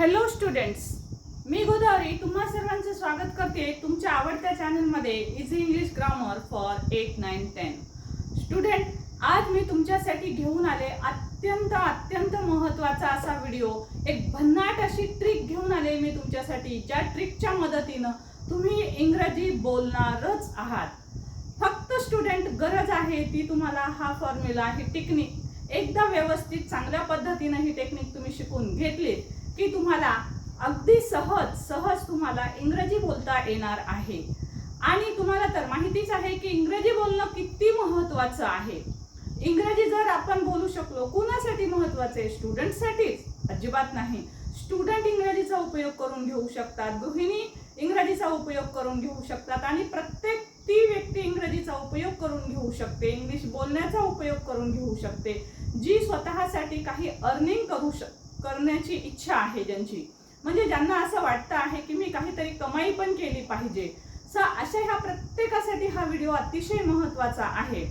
Hello students मी गोदावरी तुम्हा सर्वांचं स्वागत करते तुमच्या आवडत्या चॅनलमध्ये easy English grammar for eight nine ten student आज मी तुमच्यासाठी घेऊन आले अत्यंत अत्यंत महत्त्वाचा असा व्हिडिओ एक भन्नाट अशी ट्रिक घेऊन आले मी तुमच्यासाठी ज्या ट्रिकच्या मदतीनं तुम्ही इंग्रजी बोलणारच आहात. फक्त स्टुडंट गरज आहे ती तुम्हाला हा फॉर्म्युला ही टेक्निक एकदा व्यवस्थित चांगल्या पद्धतीनं ही टेक्निक तुम्ही शिकून घेतलीत. की तुम्हाला अगदी सहज सहज तुम्हाला इंग्रजी बोलता येणार आहे. आणि तुम्हाला तर माहितीच आहे की इंग्रजी बोलणं किती महत्त्वाचं आहे. इंग्रजी जर आपण बोलू शकलो कुणासाठी महत्त्वाचं आहे? स्टुडंटसाठीच? अजिबात नाही. स्टुडंट इंग्रजीचा उपयोग करून घेऊ शकतात. गृहिणी इंग्रजीचा उपयोग करून घेऊ शकतात. आणि प्रत्येक ती व्यक्ती इंग्रजीचा उपयोग करून घेऊ शकते. इंग्लिश बोलण्याचा उपयोग करून घेऊ शकते. जी स्वतःसाठी काही अर्निंग करू शक करण्याची इच्छा आहे ज्यांची. म्हणजे ज्यांना असं वाटतं आहे की मी काहीतरी कमाई पण केली पाहिजे. स अशा ह्या प्रत्येकासाठी हा व्हिडिओ अतिशय महत्त्वाचा आहे.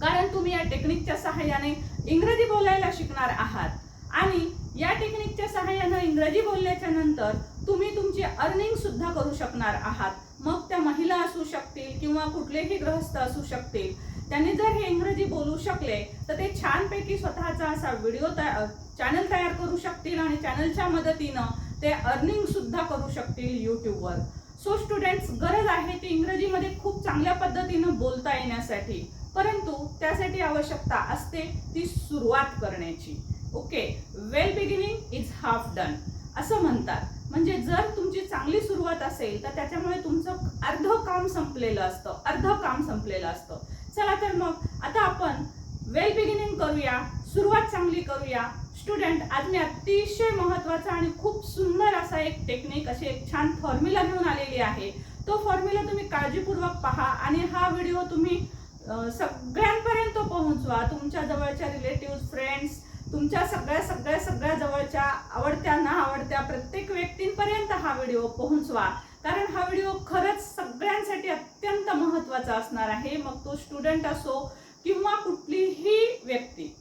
कारण तुम्ही या टेक्निकच्या सहाय्याने इंग्रजी बोलायला शिकणार आहात. आणि या टेक्निकच्या सहाय्यानं इंग्रजी बोलल्याच्या नंतर तुम्ही तुमची अर्निंग सुद्धा करू शकणार आहात. मग त्या महिला असू शकतील किंवा कुठलेही ग्रहस्थ असू शकतील. त्यांनी जर हे इंग्रजी बोलू शकले तर ते छानपैकी स्वतःचा असा व्हिडिओ तया चॅनल तयार करू शकतील आणि चॅनलच्या मदतीनं ते अर्निंग सुद्धा करू शकतील यूट्यूबवर सो स्टुडंट्स गरज आहे ती इंग्रजीमध्ये खूप चांगल्या पद्धतीनं बोलता येण्यासाठी. परंतु त्यासाठी आवश्यकता असते ती सुरुवात करण्याची. Okay well beginning is half done असं म्हणतात. म्हणजे जर तुमची चांगली सुरुवात असेल तर त्याच्यामुळे तुमचं अर्ध काम संपलेलं असतं. अर्ध काम संपलेलं असतं. चला तर मग आता आपण वेल बिगिनिंग करूया सुरुवात चांगली करूया. स्टुडंट आज मी अतिशय महत्त्वाचा आणि खूप सुंदर असा एक टेक्निक अशी एक छान फॉर्म्युला घेऊन आलेली आहे. तो फॉर्म्युला तुम्ही काळजीपूर्वक पहा आणि हा व्हिडिओ तुम्ही सगळ्यांपर्यंत पोहोचवा. तुमच्या जवळच्या रिलेटिव्ह फ्रेंड्स तुमच्या सगळ्या सगळ्या सगळ्या जवळच्या आवडत्या ना आवडत्या प्रत्येक व्यक्तींपर्यंत हा व्हिडिओ पोहोचवा. कारण हा व्हिडिओ खरंच सगळ्यांसाठी अत्यंत महत्त्वाचा असणार आहे. मग तो स्टुडंट असो किंवा कुठलीही व्यक्ती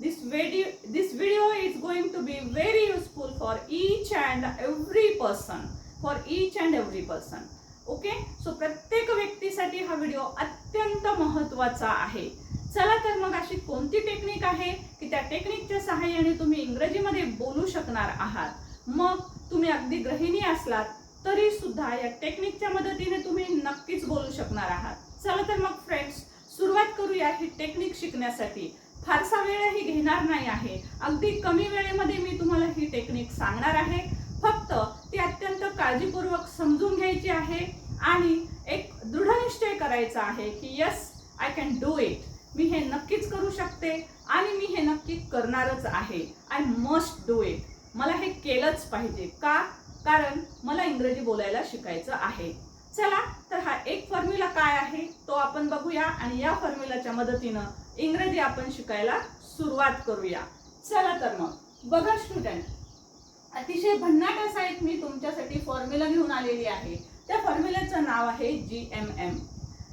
this video this video is going to be very useful for each and every person for each and every person okay so प्रत्येक व्यक्तीसाठी हा व्हिडिओ अत्यंत महत्त्वाचा आहे. चला तर मग अशी कोणती टेक्निक आहे की त्या टेक्निकच्या सहाय्याने तुम्ही इंग्रजीमध्ये बोलू शकणार आहात? मग तुम्ही अगदी गृहिणी असलात तरी सुद्धा या टेक्निकच्या मदतीने तुम्ही नक्कीच बोलू शकणार आहात. चला तर मग फ्रेंड्स सुरुवात करूया ही टेक्निक शिकण्यासाठी. फारसा वेळही घेणार नाही आहे. अगदी कमी वेळेमध्ये मी तुम्हाला ही टेक्निक सांगणार आहे. फक्त ती अत्यंत काळजीपूर्वक समजून घ्यायची आहे आणि एक दृढनिश्चय करायचा आहे की yes I can do it मी हे नक्कीच करू शकते आणि मी हे नक्की करणारच आहे. आय मस्ट डू इट मला हे केलंच पाहिजे. का? कारण मला इंग्रजी बोलायला शिकायचं आहे. चला तर हा एक फॉर्म्युला काय आहे? तो आपण बघूया आणि या फॉर्म्युलाच्या मदतीनं इंग्रजी आपण शिकायला सुरुवात करूया. चला तर मग बघा स्टुडंट अतिशय भन्नाट असा एक मी तुमच्यासाठी फॉर्म्युला घेऊन आलेली आहे. त्या फॉर्म्युलाचं नाव आहे जी एम एम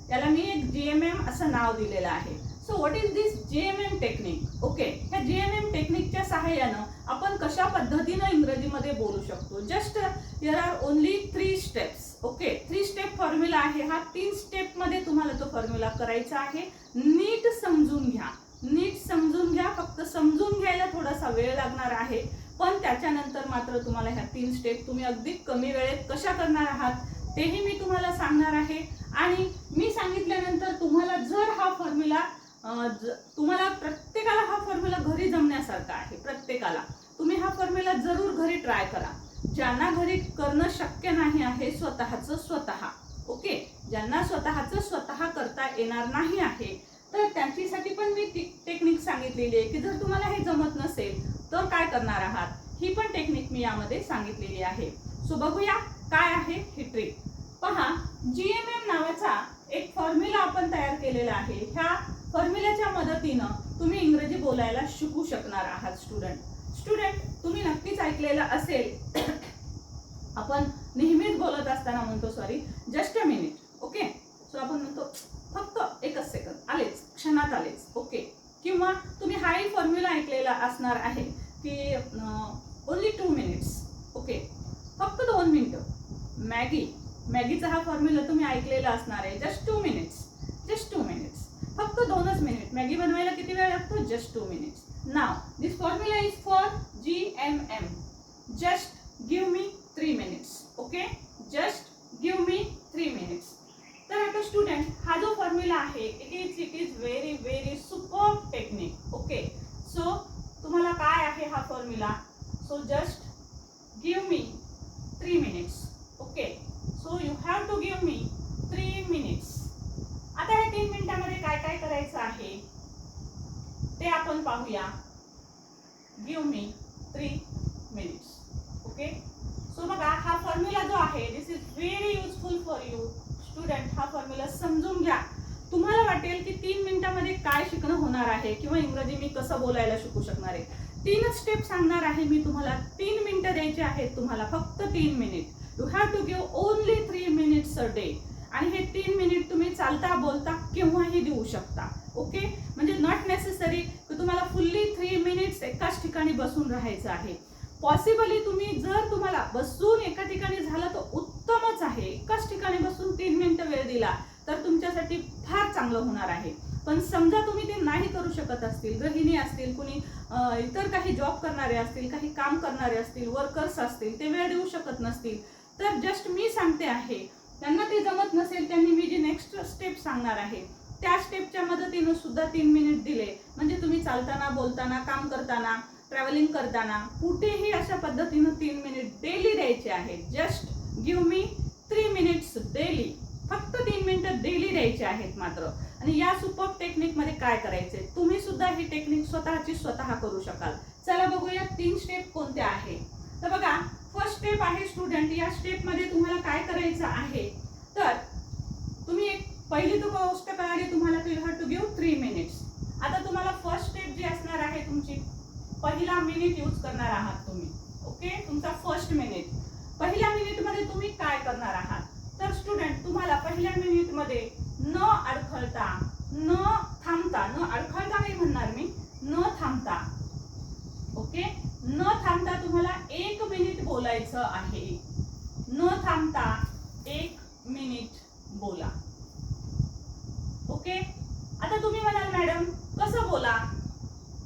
त्याला मी एक जी एम एम असं नाव दिलेलं आहे. So what is this G M M technique okay ह्या जी एम एम टेक्निकच्या सहाय्यानं आपण कशा पद्धतीनं इंग्रजीमध्ये बोलू शकतो? Just there are only three steps okay three step formula आहे हा. तीन स्टेपमध्ये तुम्हाला तो फॉर्म्युला करायचा आहे. नीट समजून घ्या. नीट समजून घ्या. फक्त समजून घ्यायला थोडासा वेळ लागणार आहे. पण त्याच्यानंतर मात्र तुम्हाला ह्या तीन स्टेप तुम्ही अगदी कमी वेळेत कशा करणार आहात तेही मी तुम्हाला सांगणार आहे. आणि मी सांगितल्यानंतर तुम्हाला जर हा फॉर्म्युला तुम्हाला प्रत्येकाला हा फॉर्म्युला घरी जमण्यासारखा आहे प्रत्येकाला. तुम्ही हा फॉर्म्युला जरूर घरी ट्राय करा. ज्यांना घरी करणं शक्य नाही आहे स्वतःचं स्वतः ओके ज्यांना स्वतःचं स्वतः करता येणार नाही आहे तर त्यांच्यासाठी पण मी ती टेक्निक सांगितलेली आहे की जर तुम्हाला हे जमत नसेल तर काय करणार आहात? ही पण टेक्निक मी यामध्ये सांगितलेली आहे. सो बघूया काय आहे ही ट्रिक पहा जी एम एम नावाचा एक फॉर्म्युला आपण तयार केलेला आहे. ह्या फॉर्म्युल्याच्या मदतीनं तुम्ही इंग्रजी बोलायला शिकू शकणार आहात स्टुडंट स्टुडंट तुम्ही नक्कीच ऐकलेलं असेल. आपण नेहमीच बोलत असताना म्हणतो sorry just a minute okay so आपण म्हणतो फक्त एकच सेकंद आलेच क्षणात आलेच ओके किंवा तुम्ही हाही फॉर्म्युला ऐकलेला असणार आहे की ओन्ली टू मिनिट्स ओके फक्त दोन मिनिटं. मॅगी मॅगीचा हा फॉर्म्युला तुम्ही ऐकलेला असणार आहे just two minutes just 2 minutes. Now, this formula is for GMM. Just मी थ्री मिनिट्स ओके सो बघा हा फॉर्म्युला जो आहे this is very useful for you student हा फॉर्म्युला समजून घ्या. तुम्हाला वाटेल की तीन मिनिटामध्ये काय शिकणं होणार आहे किंवा इंग्रजी मी कसं बोलायला शिकू शकणार आहे. तीनच स्टेप सांगणार आहे मी तुम्हाला. तीन मिनिटं द्यायचे आहेत तुम्हाला फक्त तीन minute you have to give only three minutes a day आणि हे तीन मिनिट तुम्ही चालता बोलता केव्हाही देऊ शकता. ओके म्हणजे नॉट नेसेसरी थ्री मिनिट्स एकाच ठिकाणी बसून राहायचं आहे. पॉसिबली तुम्ही जर तुम्हाला बसून एका ठिकाणी झालं तर उत्तमच आहे. एकाच ठिकाणी बसून तीन मिनिटं वेळ दिला तर तुमच्यासाठी फार चांगलं होणार आहे. पण समजा तुम्ही ते नाही करू शकत असतील गृहिणी असतील कुणी इतर काही जॉब करणारे असतील काही काम करणारे असतील वर्कर्स असतील ते वेळ देऊ शकत नसतील. तर जस्ट मी सांगते आहे त्यांना ते जमत नसेल त्यांनी मी जी नेक्स्ट स्टेप सांगणार आहे त्या स्टेपच्या मदतीनं सुद्धा तीन मिनिट दिले. म्हणजे तुम्ही चालताना बोलताना काम करताना ट्रॅव्हलिंग करताना कुठेही अशा पद्धतीनं तीन मिनिट डेली द्यायचे आहेत. Just give me three minutes daily फक्त तीन मिनिटं डेली द्यायचे आहेत मात्र. आणि या सुपर टेक्निकमध्ये काय करायचे? तुम्ही सुद्धा ही टेक्निक स्वतःची स्वतः करू शकाल. चला बघूया तीन स्टेप कोणत्या आहे तर बघा फर्स्ट स्टेप आहे स्टुडंट या स्टेपमध्ये तुम्हाला काय करायचं आहे? तर तुम्ही एक पहिली तो गोष्ट कळाली तुम्हाला to have to give three minutes आता तुम्हाला फर्स्ट स्टेप जी असणार आहे तुमची पहिला मिनिट यूज करणार आहात तुम्ही. ओके तुमचा फर्स्ट मिनिट पहिल्या मिनिटमध्ये तुम्ही काय करणार आहात? तर स्टुडंट तुम्हाला पहिल्या मिनिटमध्ये न अडखळता न थांबता न अडखळता नाही म्हणणार मी न थांबता. ओके न थांबता तुम्हाला एक मिनिट बोलायचं आहे. न थांबता एक मिनिट बोला ओके आता तुम्ही म्हणाल मॅडम कसं बोला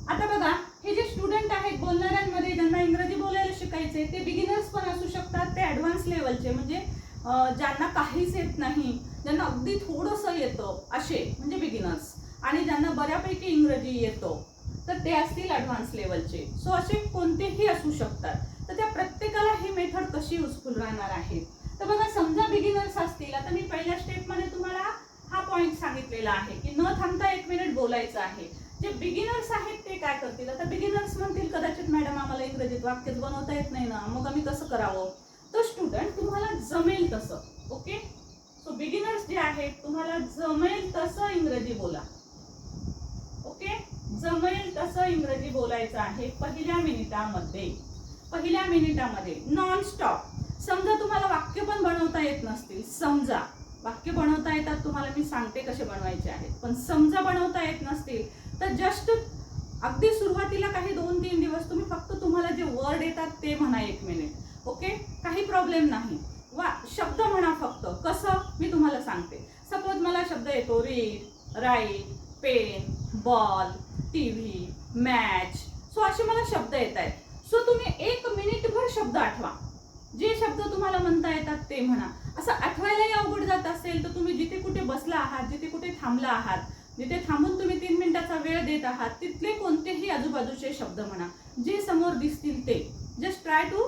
आता बघा हे जे स्टुडंट आहेत बोलणाऱ्यांमध्ये ज्यांना इंग्रजी बोलायला शिकायचे ते बिगिनर्स पण असू शकतात ते ॲडव्हान्स लेवलचे म्हणजे अं, ज्यांना काहीच येत नाही. ज्यांना अगदी थोडंसं येतं असे म्हणजे बिगिनर्स आणि ज्यांना बऱ्यापैकी इंग्रजी येतो तर ते असतील ॲडव्हान्स लेवलचे सो असे कोणतेही असू शकतात. तर त्या प्रत्येकाला ही मेथड कशी युजफुल राहणार आहे? तर बघा समजा बिगिनर्स असतील आता मी पहिल्या स्टेपमध्ये तुम्हाला हा पॉईंट सांगितलेला आहे की न थांबता एक मिनिट बोलायचं आहे. जे बिगिनर्स आहेत ते काय करतील? आता बिगिनर्स म्हणतील कदाचित मॅडम आम्हाला इंग्रजीत वाक्यच बनवता येत नाही ना मग आम्ही कसं करावं? तर स्टुडंट तुम्हाला जमेल तसं ओके सो बिगिनर्स जे आहेत तुम्हाला जमेल तसं इंग्रजी बोला. ओके जमेल तसं इंग्रजी बोलायचं आहे पहिल्या मिनिटामध्ये. पहिल्या मिनिटामध्ये नॉन स्टॉप समजा तुम्हाला वाक्य पण बनवता येत नसतील समजा. वाक्य बनवता येतात तुम्हाला मी सांगते कसे बनवायचे आहेत. पण समजा बनवता येत नसतील तर जस्ट अगदी सुरुवातीला काही दोन तीन दिवस तुम्ही फक्त तुम्हाला जे वर्ड येतात ते म्हणा एक मिनिट ओके काही प्रॉब्लेम नाही. वा शब्द म्हणा फक्त. कसं? मी तुम्हाला सांगते. सपोज मला शब्द येतो read write pen ball T V match so असे मला शब्द येत आहेत. सो तुम्ही एक मिनिटभर शब्द आठवा. जे शब्द तुम्हाला म्हणता येतात ते म्हणा. असं आठवायलाही अवघड जात असेल तर तुम्ही जिथे कुठे बसला आहात जिथे कुठे थांबला आहात जिथे थांबून तुम्ही तीन मिनिटाचा वेळ देत आहात तिथले कोणतेही आजूबाजूचे शब्द म्हणा. जे समोर दिसतील ते. Just try to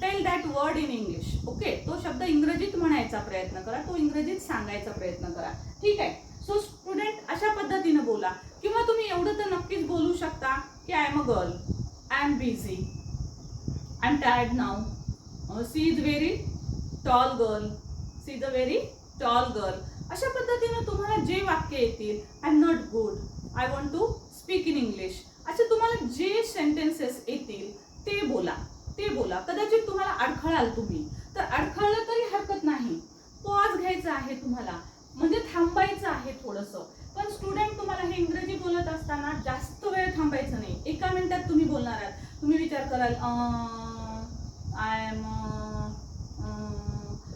tell that word in English okay तो शब्द इंग्रजीत म्हणायचा प्रयत्न करा. तो इंग्रजीत सांगायचा प्रयत्न करा. ठीक आहे? सो स्टुडंट अशा पद्धतीनं बोला. किंवा तुम्ही एवढं तर नक्कीच बोलू शकता की I am a girl I am busy I am tired now she is very tall girl she is a very tall girl अशा पद्धतीनं तुम्हाला जे वाक्य येतील I am not good I want to speak in English असे तुम्हाला जे sentences येतील ते बोला. ते बोला. कदाचित तुम्हाला अडखळाल तुम्ही. तर अडखळलं तरी हरकत नाही. पॉज घ्यायचा आहे तुम्हाला. म्हणजे थांबायचं आहे थोडंसं. पण स्टुडंट तुम्हाला हे इंग्रजी बोलत असताना जास्त वेळ थांबायचं नाही. एका मिनिटात तुम्ही बोलणार आहात. तुम्ही विचार कराल आय एम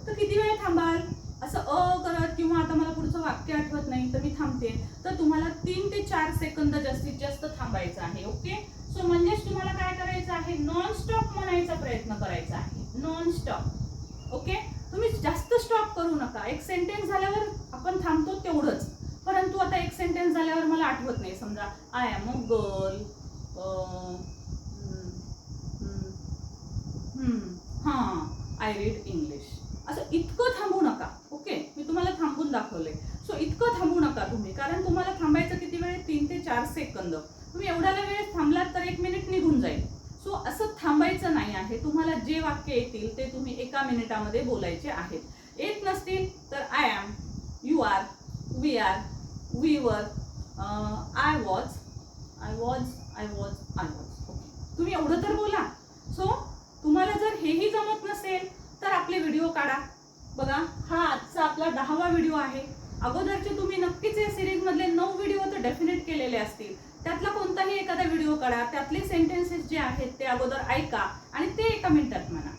तर किती वेळ थांबाल? असं अ करत किंवा आता मला पुढचं वाक्य आठवत नाही तर मी थांबते. तर तुम्हाला तीन ते चार सेकंद जास्तीत जास्त थांबायचं आहे ओके सो म्हणजेच तुम्हाला काय करायचं आहे? नॉन स्टॉप म्हणायचा प्रयत्न करायचा आहे. नॉन स्टॉप ओके तुम्ही जास्त स्टॉप करू नका. एक सेंटेन्स झाल्यावर आपण थांबतो तेवढंच. परंतु आता एक सेंटेन्स झाल्यावर मला आठवत नाही. समजा आय एम अ गर्ल हां आय रीड इंग्लिश असं इतकं थांबू नका. ओके मी तुम्हाला थांबून दाखवलंय. सो इतकं थांबू नका तुम्ही. कारण तुम्हाला थांबायचं किती वेळ? तीन ते चार सेकंद तुम्ही एवढ्याला वेळ थांबलात तर एक मिनिट निघून जाईल. सो असं थांबायचं नाही आहे. तुम्हाला जे वाक्य येतील ते तुम्ही एका मिनिटामध्ये बोलायचे आहेत. येत नसतील तर I am you are we are we were I I was I was I was okay तुम्ही एवढं तर बोला सो तुम्हाला जर हेही जमत नसेल तर आपले व्हिडिओ काढा बघा हा आजचा आपला दहावा व्हिडिओ आहे अगोदरचे तुम्ही नक्कीच या सिरीज मधले नऊ व्हिडिओ तर डेफिनेट केलेले असतील त्यातला कोणताही एखादा व्हिडिओ काढा त्यातले सेंटेन्सेस जे आहेत ते अगोदर ऐका आणि ते एका मिनिटात म्हणा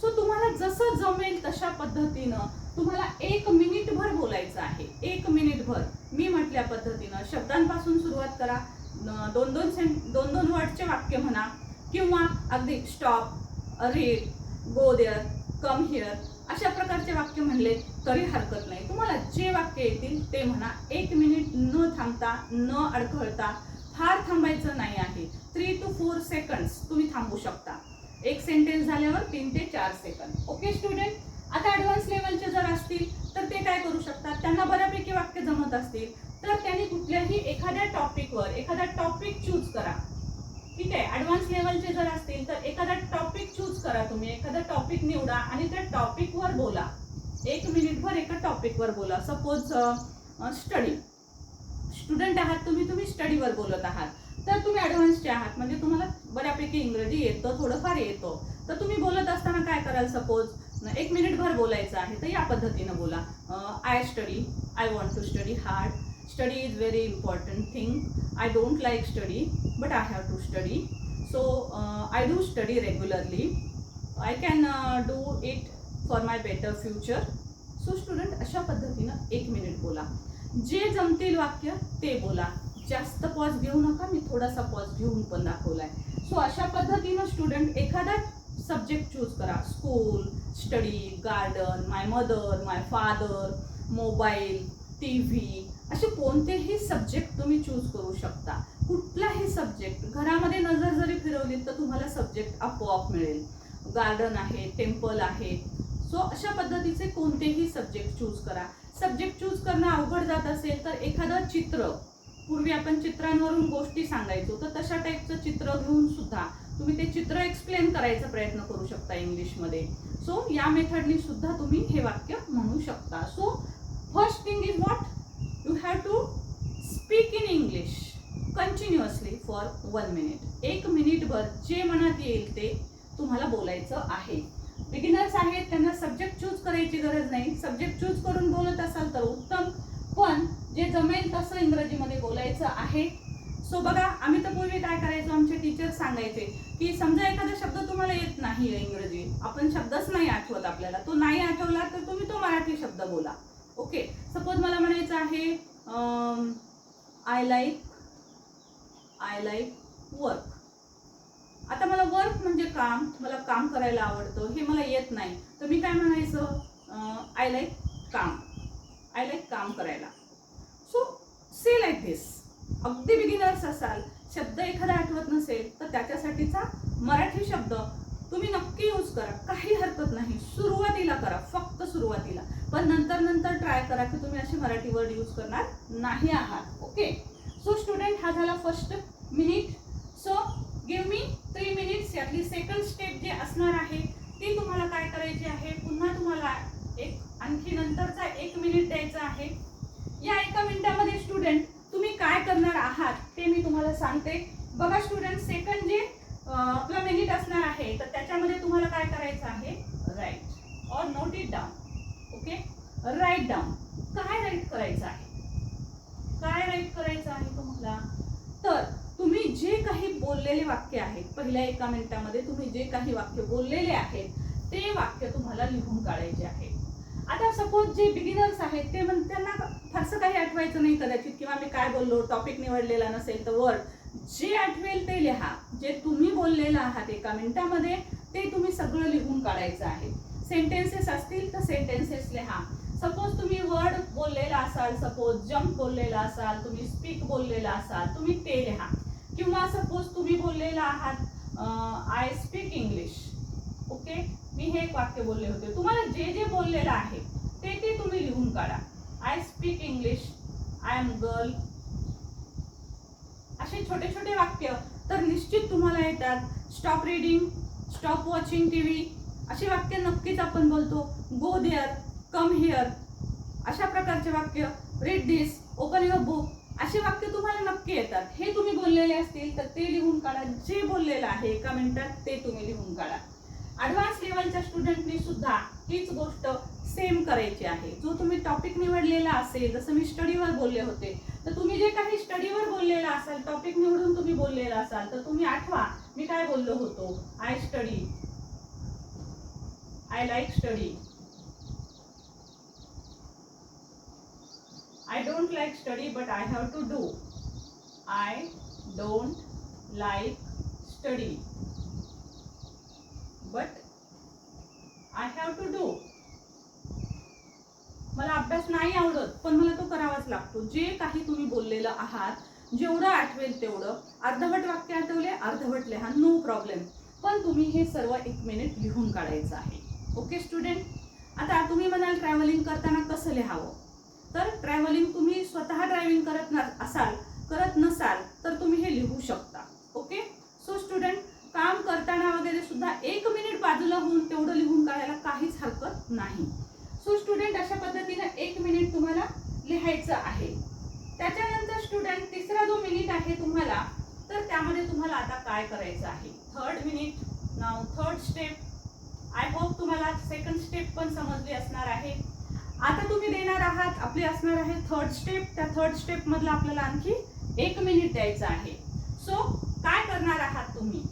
सो तुम्हाला जसं जमेल तशा पद्धतीनं तुम्हाला एक मिनिटभर बोलायचं आहे एक मिनिटभर मी म्हटल्या पद्धतीनं शब्दांपासून सुरुवात करा न- दोन दोन सेंट दोन दोन वर्डचे वाक्य म्हणा किंवा अगदी stop read go there come here अशा प्रकारचे वाक्य म्हणले तरी हरकत नाही. तुम्हाला जे वाक्य येतील ते म्हणा. एक मिनिट न थांबता न अडखळता फार थांबायचं नाही आहे. थ्री टू फोर सेकंड्स तुम्ही थांबू शकता. एक सेंटेन्स झाल्यावर तीन ते चार सेकंद ओके स्टुडंट आता ॲडव्हान्स लेवलचे जर असतील तर ते काय करू शकतात? त्यांना बऱ्यापैकी वाक्य जमत असतील. तर त्यांनी कुठल्याही एखाद्या टॉपिकवर एखादा टॉपिक चूज करा. ठीक आहे? ॲडव्हान्स लेवलचे जर असतील तर एखादा टॉपिक चूज करा तुम्ही. एखादा टॉपिक निवडा आणि त्या टॉपिकवर बोला. एक मिनिटभर एका टॉपिकवर बोला. सपोज स्टडी स्टुडंट आहात तुम्ही तुम्ही स्टडीवर बोलत आहात. तर तुम्ही ॲडव्हान्सचे आहात. म्हणजे तुम्हाला बऱ्यापैकी इंग्रजी येतं थोडंफार येतो. तर तुम्ही बोलत असताना काय कराल सपोज एक मिनिटभर बोलायचं आहे तर या पद्धतीनं बोला. I study I want to study hard study is very important thing I don't like study but I have to study so I do study regularly I can do it for my better future so student अशा पद्धतीनं एक minute बोला. जे जमतील वाक्य ते बोला. जास्त पॉज घेऊ नका मी थोडासा पॉज घेऊन पण दाखवलाय. सो अशा पद्धतीनं स्टुडंट एखादा सब्जेक्ट चूज करा. School study garden my mother my father mobile T V असे कोणतेही सब्जेक्ट तुम्ही चूज करू शकता. कुठलाही सब्जेक्ट घरामध्ये नजर जरी फिरवली तर तुम्हाला सब्जेक्ट आपोआप मिळेल. गार्डन आहे टेम्पल आहे. सो अशा पद्धतीचे कोणतेही सब्जेक्ट चूज करा. सब्जेक्ट चूज करणं अवघड जात असेल तर एखादं चित्र पूर्वी आपण चित्रांवरून गोष्टी सांगायचो तर तशा टाईपचं चित्र घेऊन सुद्धा तुम्ही ते चित्र एक्सप्लेन करायचा प्रयत्न करू शकता इंग्लिशमध्ये. सो या मेथडनी सुद्धा तुम्ही हे वाक्य म्हणू शकता. So first thing is what have to speak in English continuously for one minute एक मिनिटभर जे मनात येईल ते तुम्हाला बोलायचं आहे. बिगिनर्स आहेत त्यांना सब्जेक्ट चूज करायची गरज नाही. सब्जेक्ट चूज करून बोलत असाल तर उत्तम. पण जे जमेल तसं इंग्रजीमध्ये बोलायचं आहे. सो बघा आम्ही तर पूर्वी काय करायचो? आमचे टीचर सांगायचे की समजा एखादा शब्द तुम्हाला येत नाही इंग्रजी. आपण शब्दच नाही आठवत आपल्याला. तो नाही आठवला तर तुम्ही तो मराठी शब्द बोला. ओके सपोज मला म्हणायचं आहे I like I like work आता मला वर्क म्हणजे काम मला काम करायला आवडतं हे मला येत नाही. तर मी काय म्हणायचं? Uh, आय लाईक काम. आय लाईक काम करायला. सो से लाईक दिस अगदी बिगिनर्स असाल शब्द एखादा आठवत नसेल तर त्याच्यासाठीचा मराठी शब्द तुम्ही नक्की यूज करा. काही हरकत नाही. सुरुवातीला करा. फक्त सुरुवातीला. पण नंतर नंतर ट्राय करा की तुम्ही असे मराठी वर्ड यूज करणार नाही आहात. ओके सो स्टुडंट हा झाला first minute so give me three minutes यातली सेकंड स्टेप जे असणार आहे ती तुम्हाला काय करायची आहे? पुन्हा तुम्हाला एक आणखी नंतरचा एक मिनिट द्यायचा आहे. या एका मिनिटामध्ये स्टुडंट तुम्ही काय करणार आहात ते मी तुम्हाला सांगते. बघा स्टुडंट सेकंड जे आपला मिनिट असणार आहे तर त्याच्यामध्ये तुम्हाला काय करायचं आहे write or note it down okay write down काय राईट करायचं आहे? काय राईट करायचं आहे तुम्हाला तर तुम्ही जे काही बोललेले वाक्य आहेत पहिल्या एका मिनिटामध्ये तुम्ही जे काही वाक्य बोललेले आहेत ते वाक्य तुम्हाला लिहून काढायचे आहे. आता सपोज जे बिगिनर्स आहेत ते म्हण त्यांना फारसं काही आठवायचं नाही कदाचित किंवा मी काय बोललो टॉपिक निवडलेला नसेल तर वर्ड जे आठवेल ते लिहा. जे तुम्ही बोललेलं आहात एका मिनिटामध्ये ते तुम्ही सगळं लिहून काढायचं आहे. सेंटेन्सेस असतील तर सेंटेन्सेस लिहा सपोज तुम्ही वर्ड बोललेला असाल सपोज जम्प बोललेला असाल तुम्ही स्पीक बोललेला असाल तुम्ही ते लिहा किंवा सपोज तुम्ही बोललेला आहात आय स्पीक इंग्लिश ओके मी हे एक वाक्य बोलले होते तुम्हाला जे जे बोललेलं आहे ते ते तुम्ही लिहून काढा. I speak English I am girl असे छोटे छोटे वाक्य. तर निश्चित तुम्हाला येतात. Stop reading stop watching T V अशी वाक्य नक्कीच आपण बोलतो. गो देअर कम हिअर अशा प्रकारचे वाक्य. Read this open your book अशी वाक्य तुम्हाला नक्की येतात. हे तुम्ही बोललेले असतील तर ते लिहून काढा. जे बोललेलं आहे एका मिनिटात ते तुम्ही लिहून काढा. ॲडव्हान्स लेवलच्या स्टुडंटनी सुद्धा हीच गोष्ट सेम करायची आहे. जो तुम्ही टॉपिक निवडलेला असेल जसं मी स्टडीवर बोलले होते तर तुम्ही जे काही स्टडीवर बोललेला असाल टॉपिक निवडून तुम्ही बोललेला असाल तर तुम्ही आठवा मी काय बोललो होतो? I study I like study I don't like study but I have to do I don't like study but I have to do मला अभ्यास नाही आवडत पण मला तो करावाच लागतो. जे काही तुम्ही बोललेलं आहात जेवढं आठवेल तेवढं. अर्धवट वाक्य आठवले अर्धवट लिहा नो प्रॉब्लेम पण तुम्ही हे सर्व एक मिनिट लिहून काढायचं आहे. ओके स्टुडंट आता तुम्ही म्हणाल ट्रॅव्हलिंग करताना कसं लिहावं? तर ट्रॅव्हलिंग तुम्ही स्वतः ड्रायव्हिंग करत न असाल करत नसाल तर तुम्ही हे लिहू शकता. ओके सो स्टुडंट काम करताना वगैरे सुद्धा एक मिनिट बाजूला होऊन तेवढं लिहून काढायला काहीच हरकत नाही. सो स्टुडंट अशा पद्धतीनं एक मिनिट तुम्हाला लिहायचं आहे. त्याच्यानंतर स्टुडंट तिसरा जो मिनिट आहे तुम्हाला तर त्यामध्ये तुम्हाला आता काय करायचं आहे? थर्ड मिनिट नाव थर्ड स्टेप आय होप तुम्हाला सेकंड स्टेप पण समजली असणार आहे. आता तुम्ही देणार आहात आपली असणार आहे थर्ड स्टेप त्या थर्ड स्टेपमधला आपल्याला आणखी एक मिनिट द्यायचं आहे. सो काय करणार आहात तुम्ही?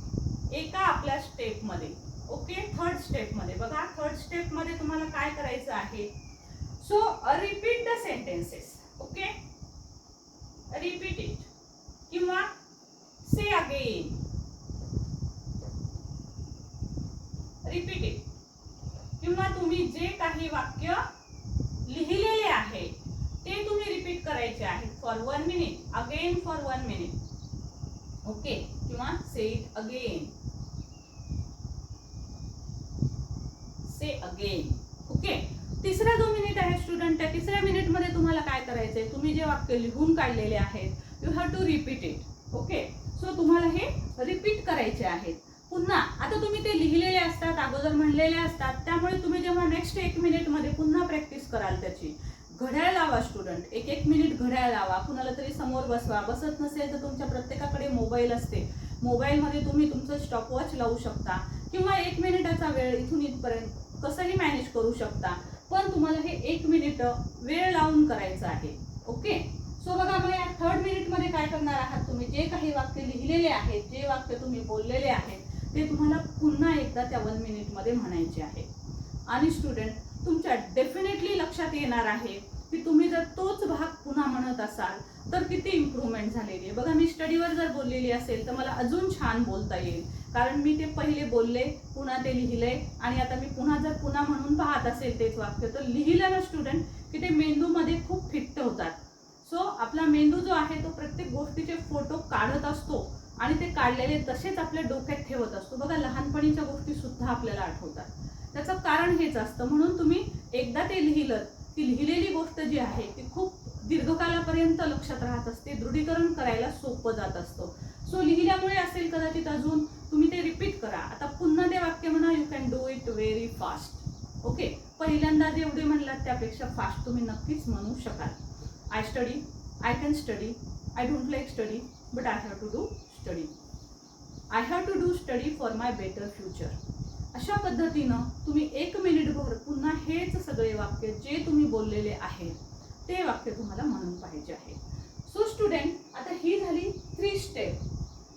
एका आपल्या स्टेपमध्ये ओके थर्ड स्टेपमध्ये बघा थर्ड स्टेपमध्ये तुम्हाला काय करायचं आहे? So repeat the sentences okay? Repeat it किंवा से अगेन रिपीट इट किंवा तुम्ही जे काही वाक्य लिहिलेले आहे ते तुम्ही रिपीट करायचे आहे. For one minute again for one minute okay? किंवा say it again say again okay तिसरा जो मिनिट आहे स्टुडंट त्या तिसऱ्या मिनिटमध्ये तुम्हाला काय करायचंय? तुम्ही जे वाक्य लिहून काढलेले आहेत you have to repeat it okay so तुम्हाला हे रिपीट करायचे आहेत. पुन्हा आता तुम्ही ते लिहिलेले असतात अगोदर म्हणलेले असतात त्यामुळे तुम्ही जेव्हा नेक्स्ट एक मिनिटमध्ये पुन्हा प्रॅक्टिस कराल त्याची घड्याळ लावा स्टुडंट एक एक मिनिट घड्याळ लावा. कुणाला तरी समोर बसवा. बसत नसेल तर तुमच्या प्रत्येकाकडे मोबाईल असते. मोबाईलमध्ये तुम्ही तुमचं स्टॉपवॉच लावू शकता. किंवा एक मिनिटाचा वेळ इथून इथपर्यंत कसंही मॅनेज करू शकता पण तुम्हाला हे एक मिनिट वेळ लावून करायचं आहे ओके सो बघा मग या थर्ड मिनिटमध्ये काय करणार आहात? तुम्ही जे काही वाक्य लिहिलेले आहेत जे वाक्य तुम्ही बोललेले आहेत ते तुम्हाला पुन्हा एकदा त्या वन मिनिटमध्ये म्हणायचे आहे. आणि स्टुडंट तुमच्या डेफिनेटली लक्षात येणार आहे की तुम्ही जर तोच भाग पुन्हा म्हणत असाल तर किती इम्प्रूव्हमेंट झालेली आहे. बघा मी स्टडीवर जर बोललेली असेल तर मला अजून छान बोलता येईल. कारण मी ते पहिले बोलले पुन्हा ते लिहिले आणि आता मी पुन्हा जर पुन्हा म्हणून पाहत असेल तेच वाक्य तर लिहिलं ना स्टुडंट की ते मेंदूमध्ये खूप फिट्ट होतात. सो आपला मेंदू जो आहे तो प्रत्येक गोष्टीचे फोटो काढत असतो आणि ते काढलेले तसेच आपल्या डोक्यात ठेवत असतो. बघा लहानपणीच्या गोष्टी सुद्धा आपल्याला आठवतात. त्याचं कारण हेच असतं. म्हणून तुम्ही एकदा ते लिहिलं ती लिहिलेली गोष्ट जी आहे ती खूप दीर्घकालापर्यंत लक्षात राहत असते दृढीकरण करायला सोपं जात असतं. सो लिहिल्यामुळे असेल कदाचित अजून तुम्ही ते रिपीट करा. आता पुन्हा ते वाक्य म्हणा you can do it very fast okay पहिल्यांदा जेवढे म्हणलात त्यापेक्षा फास्ट तुम्ही नक्कीच म्हणू शकाल. I study I can study I don't like study but I have to do study I have to do study for my better future अशा पद्धतीनं तुम्ही एक मिनिटभर पुन्हा हेच सगळे वाक्य जे तुम्ही बोललेले आहेत ते वाक्य तुम्हाला म्हणून पाहिजे आहे. सो स्टुडंट आता ही झाली थ्री स्टेप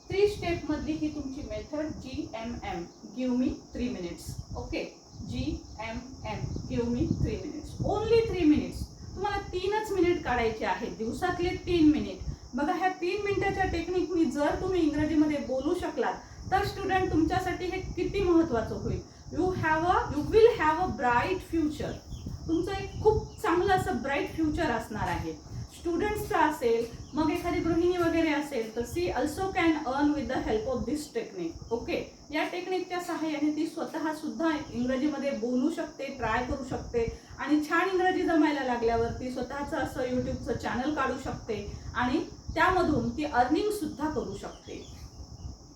थ्री स्टेपमधली ही तुमची method G M M give me three minutes okay G M M give me three minutes only three minutes तुम्हाला तीनच मिनिट काढायचे आहेत. दिवसातले तीन मिनिट बघा ह्या तीन मिनिटाच्या टेक्निकनी जर तुम्ही इंग्रजीमध्ये बोलू शकलात तर स्टुडंट तुमच्यासाठी हे किती महत्त्वाचं होईल? You have a you will have a bright future तुमचं एक खूप चांगलं असं ब्राईट फ्युचर असणार आहे. स्टुडंट्सचं असेल मग एखादी गृहिणी वगैरे असेल तर she also can earn with the help of this technique okay या टेक्निकच्या सहाय्याने ती स्वतः सुद्धा इंग्रजीमध्ये बोलू शकते ट्राय करू शकते. आणि छान इंग्रजी जमायला लागल्यावर ती स्वतःचं असं यूट्यूबचं चॅनल काढू शकते. आणि त्यामधून ती अर्निंग सुद्धा करू शकते.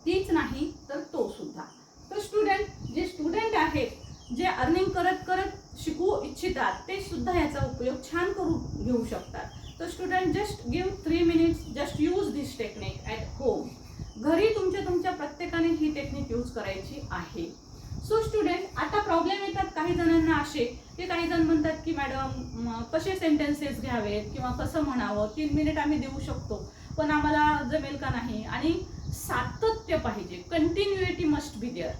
तीच नाही तर तो सुद्धा. तर स्टुडंट जे स्टुडंट आहेत जे अर्निंग करत करत शिकू इच्छितात ते सुद्धा याचा उपयोग छान करून घेऊ शकतात. तर student just give three minutes just use this technique at home घरी तुमच्या तुमच्या प्रत्येकाने ही टेक्निक यूज करायची आहे. सो स्टुडंट आता प्रॉब्लेम येतात काही जणांना असे की काही जण म्हणतात की मॅडम कसे सेंटेन्सेस घ्यावेत? किंवा कसं म्हणावं? तीन मिनिट आम्ही देऊ शकतो पण आम्हाला जमेल का नाही? आणि सातत्य पाहिजे. Continuity must be there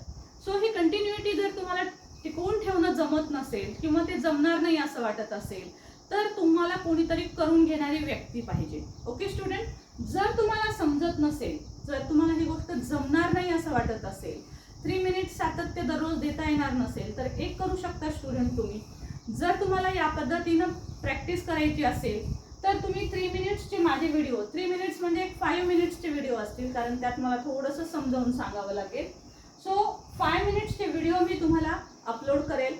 so he continuity जर तुम्हाला टिकवून ठेवणं जमत नसेल किंवा ते जमणार नाही असं वाटत असेल तर तुम्हाला कोणीतरी करून घेणारी व्यक्ती पाहिजे. ओके स्टुडंट जर तुम्हाला समजत नसेल जर तुम्हाला ही गोष्ट जमणार नाही असं वाटत असेल थ्री मिनिट सातत्य दररोज देता येणार नसेल तर एक करू शकता स्टुडंट तुम्ही. जर तुम्हाला या पद्धतीनं प्रॅक्टिस करायची असेल तर तुम्ही थ्री मिनिट्सचे माझे व्हिडिओ थ्री मिनिट्स म्हणजे एक फाईव्ह मिनिट्सचे व्हिडिओ असतील कारण त्यात मला थोडंसं समजावून सांगावं लागेल. सो फाय मिनिट्सचे व्हिडिओ मी तुम्हाला अपलोड करेल.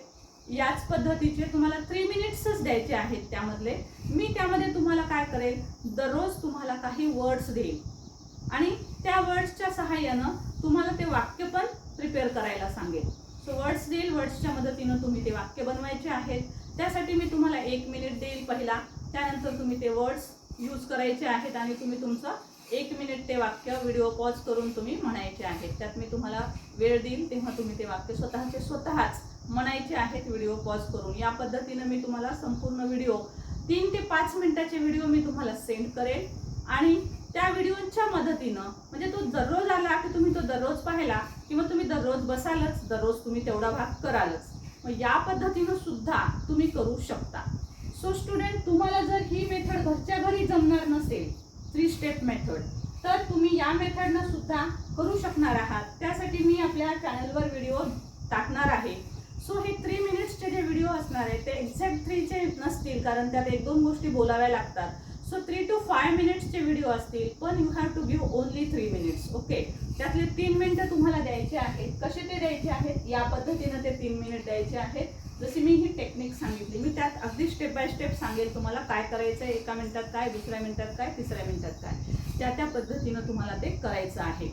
याच पद्धतीचे तुम्हाला थ्री मिनिट्सच द्यायचे आहेत त्यामधले. मी त्यामध्ये तुम्हाला काय करेल? दररोज तुम्हाला काही वर्ड्स देईल. आणि त्या वर्ड्सच्या सहाय्यानं तुम्हाला ते वाक्य पण प्रिपेअर करायला सांगेल. सो वर्ड्स देईल वर्ड्सच्या मदतीनं तुम्ही ते वाक्य बनवायचे आहेत. त्यासाठी मी तुम्हाला एक मिनिट देईल पहिला. त्यानंतर तुम्ही ते वर्ड्स यूज करायचे आहेत आणि तुम्ही तुमचं एक मिनिट ते वाक्य व्हिडिओ पॉज करून तुम्ही म्हणायचे आहेत. त्यात मी तुम्हाला वेळ देईल तेव्हा तुम्ही ते वाक्य स्वतःचे स्वतःच म्हणायचे आहेत व्हिडिओ पॉज करून. या पद्धतीनं मी तुम्हाला संपूर्ण व्हिडिओ तीन ते पाच मिनिटाचे व्हिडिओ मी तुम्हाला सेंड करेल आणि त्या व्हिडिओच्या मदतीनं म्हणजे तो दररोज आला की तुम्ही तो दररोज पाहिला किंवा तुम्ही दररोज बसालच दररोज तुम्ही तेवढा भाग करालच. मग या पद्धतीनं सुद्धा तुम्ही करू शकता. सो स्टुडंट तुम्हाला जर ही मेथड घरच्या घरी जमणार नसेल थ्री स्टेप मेथड तर तुम्ही या मेथडनं सुद्धा करू शकणार आहात. त्यासाठी मी आपल्या चॅनलवर व्हिडिओ टाकणार आहे. सो हे थ्री मिनिट्सचे जे व्हिडिओ असणार आहे ते एक्झॅक्ट थ्रीचे नसतील कारण त्यात एक दोन गोष्टी बोलाव्या लागतात. सो थ्री टू फाय मिनिट्सचे व्हिडिओ असतील पण you have to give only three minutes okay त्यातले तीन मिनिटं तुम्हाला द्यायचे आहेत. कसे ते द्यायचे आहेत? या पद्धतीनं ते तीन मिनिट द्यायचे आहेत. जशी मी ही टेक्निक सांगितली मी त्यात अगदी स्टेप बाय स्टेप सांगेल तुम्हाला काय करायचं आहे एका मिनिटात काय दुसऱ्या मिनिटात काय तिसऱ्या मिनिटात काय. त्या त्या पद्धतीनं तुम्हाला ते करायचं आहे.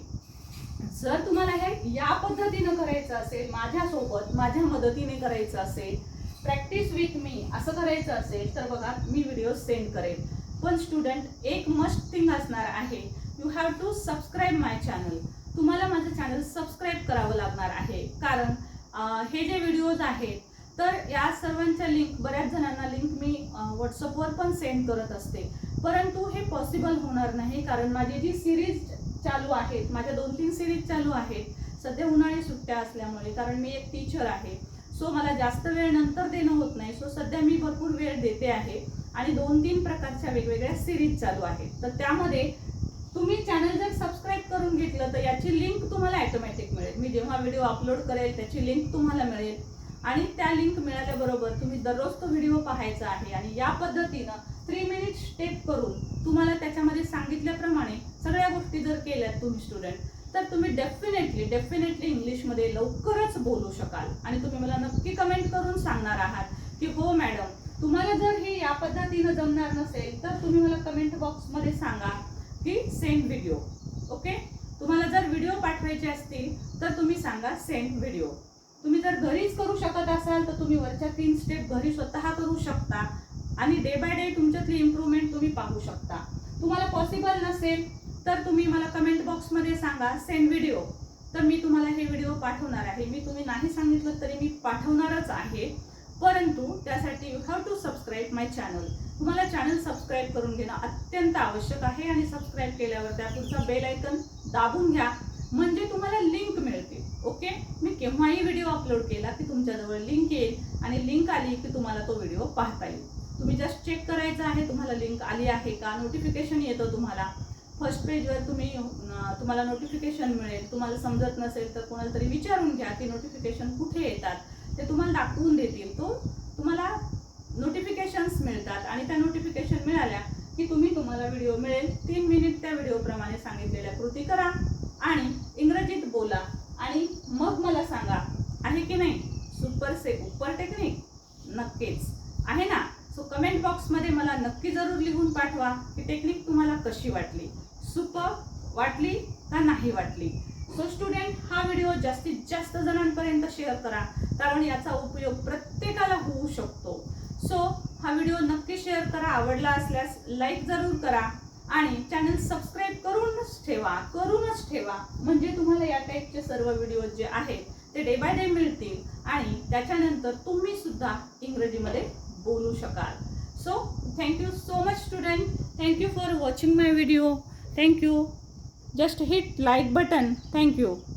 जर तुम्हाला हे या पद्धतीनं करायचं असेल माझ्यासोबत माझ्या मदतीने करायचं असेल प्रॅक्टिस विथ मी असं करायचं असेल तर बघा मी व्हिडिओ सेंड करेल. पण स्टुडंट एक मस्ट थिंग असणार आहे. You have to subscribe my channel तुम्हाला माझं चॅनल सबस्क्राईब करावं लागणार आहे. कारण हे जे व्हिडिओज आहेत तर या सर्वांच्या लिंक बऱ्याच जणांना लिंक मी व्हॉट्सअपवर पण सेंड करत असते. परंतु हे पॉसिबल होणार नाही कारण माझी जी सिरीज चालू आहेत माझ्या दोन तीन सिरीज चालू आहेत सध्या उन्हाळी सुट्ट्या असल्यामुळे कारण मी एक टीचर आहे. सो मला जास्त वेळ नंतर देणं होत नाही. सो सध्या मी भरपूर वेळ देते आहे. आणि दोन तीन प्रकारच्या वेगवेगळ्या सिरीज चालू आहेत. तर त्यामध्ये तुम्ही चॅनल जर सबस्क्राईब करून घेतलं तर याची लिंक तुम्हाला ॲटोमॅटिक मिळेल. मी जेव्हा व्हिडिओ अपलोड करेल त्याची लिंक तुम्हाला मिळेल. आणि त्या लिंक मिळाल्याबरोबर तुम्ही दररोज तो व्हिडिओ पाहायचा आहे. आणि या पद्धतीनं थ्री मिनिट स्टेप करून तुम्हाला त्याच्यामध्ये सांगितल्याप्रमाणे सगळ्या गोष्टी जर केल्यात तुम्ही स्टुडंट तर तुम्ही डेफिनेटली डेफिनेटली इंग्लिशमध्ये लवकरच बोलू शकाल. आणि तुम्ही मला नक्की कमेंट करून सांगणार आहात की हो मॅडम तुम्हाला जर हे या पद्धतीनं जमणार नसेल तर तुम्ही मला कमेंट बॉक्समध्ये सांगा की सेंड व्हिडिओ ओके तुम्हाला जर व्हिडिओ पाठवायचे असतील तर तुम्ही सांगा सेंड व्हिडिओ तुम्ही जर घरीच करू शकत असाल तर तुम्ही वरच्या तीन स्टेप घरी स्वतः करू शकता. आणि डे बाय डे तुमच्यातली इम्प्रूव्हमेंट तुम्ही पाहू शकता. तुम्हाला पॉसिबल नसेल तर तुम्ही मला कमेंट बॉक्समध्ये सांगा सेंड व्हिडिओ तर मी तुम्हाला हे व्हिडिओ पाठवणार आहे. मी तुम्ही नाही सांगितलं तरी मी पाठवणारच आहे. परंतु त्यासाठी you have to subscribe my channel तुम्हाला चॅनल सबस्क्राईब करून घेणं अत्यंत आवश्यक आहे आणि सबस्क्राईब केल्यावर त्या पुढचा बेल आयकन दाबून घ्या. म्हणजे तुम्हाला लिंक मिळते ओके केव्हाही व्हिडिओ अपलोड केला की तुमच्याजवळ लिंक येईल आणि लिंक आली की तुम्हाला तो व्हिडिओ पाहता येईल. तुम्ही जस्ट चेक करायचं आहे तुम्हाला लिंक आली आहे का? नोटिफिकेशन येतं तुम्हाला. फर्स्ट पेजवर तुम्ही तुम्हाला नोटिफिकेशन मिळेल. तुम्हाला समजत नसेल तर कोणाला तरी विचारून घ्या की नोटिफिकेशन कुठे येतात. ते तुम्हाला दाखवून देतील तो. तुम्हाला नोटिफिकेशन्स मिळतात आणि त्या नोटिफिकेशन मिळाल्या की तुम्ही तुम्हाला व्हिडिओ मिळेल. तीन मिनिट त्या व्हिडिओप्रमाणे सांगितलेल्या कृती करा आणि इंग्रजीत बोला आणि मग मला सांगा आहे की नाही सुपर से उपर टेक्निक नक्कीच. आहे ना? सो कमेंट बॉक्समध्ये मला नक्की जरूर लिहून पाठवा की टेक्निक तुम्हाला कशी वाटली. सुपर वाटली का नाही वाटली? सो स्टुडंट हा व्हिडिओ जास्तीत जास्त जणांपर्यंत शेअर करा कारण याचा उपयोग प्रत्येकाला होऊ शकतो. सो हा व्हिडिओ नक्की शेअर करा आवडला असल्यास लाईक जरूर करा आणि चॅनल सबस्क्राईब करूनच ठेवा करूनच ठेवा म्हणजे तुम्हाला या टाईपचे सर्व व्हिडिओ जे आहेत ते डे बाय डे मिळतील आणि त्याच्यानंतर तुम्ही सुद्धा इंग्रजीमध्ये बोलू शकाल so thank you so much student thank you for watching my